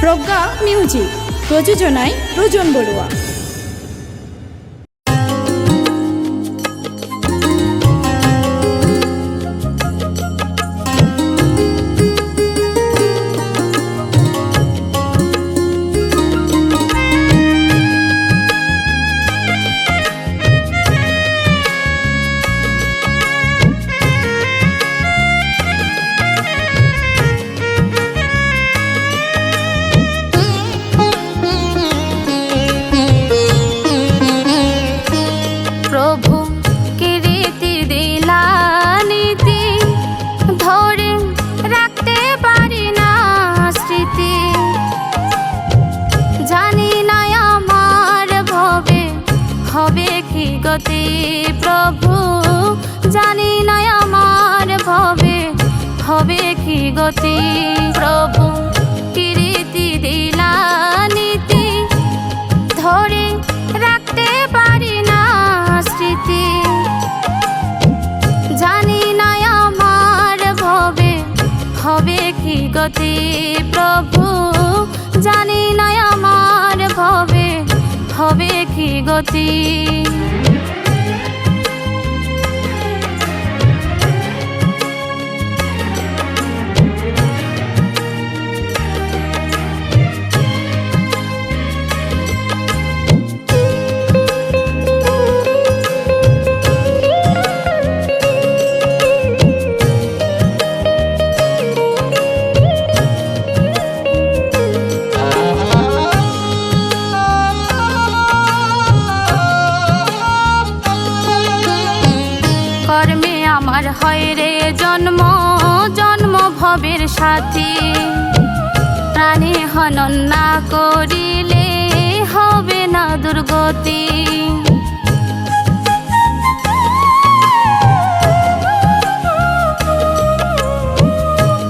প্রজ্ঞা music. প্রযোজনায় প্রজন বড়ুয়া। কি প্রভু, জানি না আমার ভবে হবে কি গতি? প্রভু কিরীতি দিলানিতি ধরে রাখতে পারি না স্মৃতি। জানি না আমার ভবে হবে কি গতি? প্রভু, জানি না আমার ভবে হবে কি গতি। আমার হয় রে জন্ম জন্ম ভবের সাথী। প্রাণে হনন না করিলে হবে না দুর্গতি।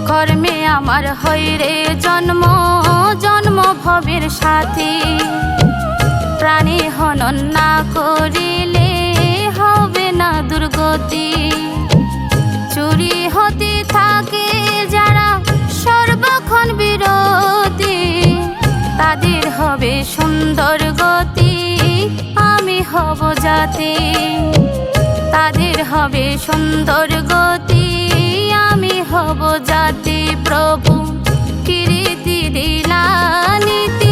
কর্মে আমার হয় রে জন্ম জন্ম ভবের সাথী। প্রাণী হনন না করিলে হবে না দুর্গতি। সুন্দর গতি, আমি হব জাতি। তাদের হবে সুন্দর গতি, আমি হব জাতি প্রভু। কীর্তি দিলানীতি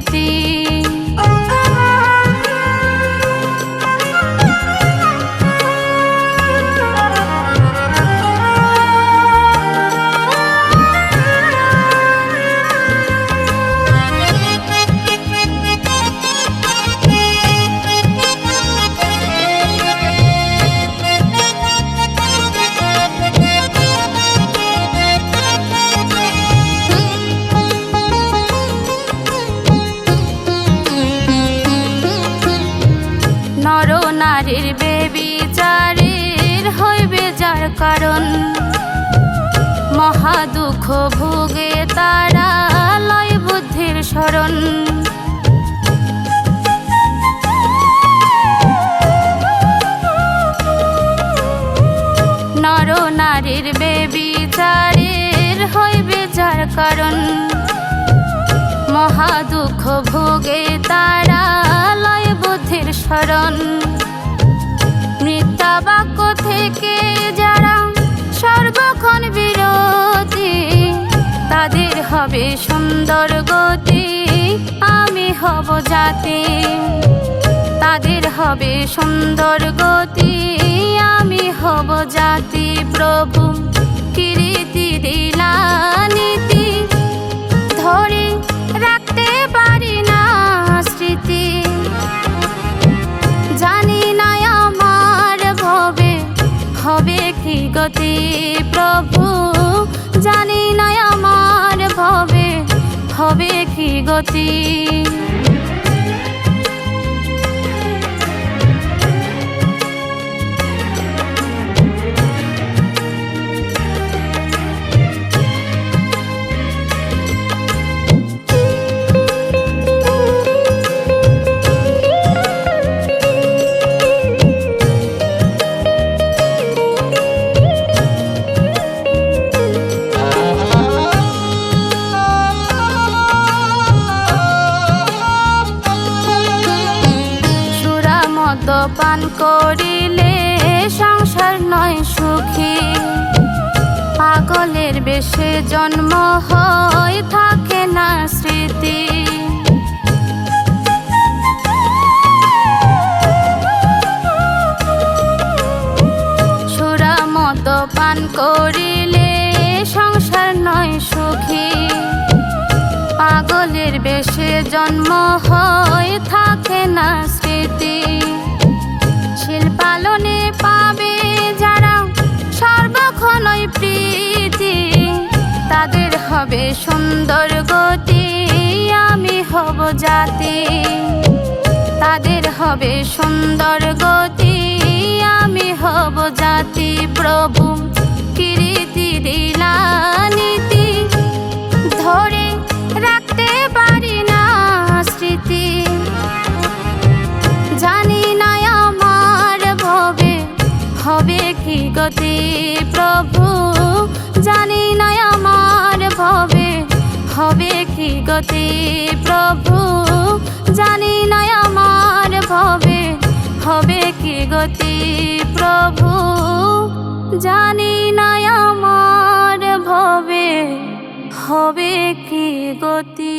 কি নারীর বেবিচারের হইবে যার কারণ। মহা দুঃখ ভোগে তারা লয় বুদ্ধির শরণ নর নারীর বেবিচারের হইবে যার কারণ। মহা দুঃখ ভোগে বুদ্ধির শরণ মিথ্যা বাক্য থেকে যারা সর্বক্ষণ বিরতি তাদের হবে সুন্দর গতি। আমি হব জাতি। তাদের হবে সুন্দর গতি। আমি হব জাতি প্রভু। কীর্তি দিলানীতি গতি প্রভু জানি না আমার ভবে হবে কি গতি? পান করিলে সংসার নয় সুখী। পাগলের বেশে জন্ম হয়, থাকে না স্মৃতি। সুরা মতো পান করিলে সংসার নয় সুখী। পাগলের বেশে জন্ম হয়, থাকে না স্মৃতি। শিল্পালনে পাবে যারা সর্বক্ষণই প্রীতি। তাদের হবে সুন্দর গতি, আমি হব জাতি। তাদের হবে সুন্দর গতি, আমি হব জাতি প্রভু। কীর্তি গতি প্রভু, জানি না আমার ভবে, হবে কি গতি প্রভু, জানি না আমার ভবে, হবে কি গতি প্রভু, জানি না আমার ভবে, হবে কি গতি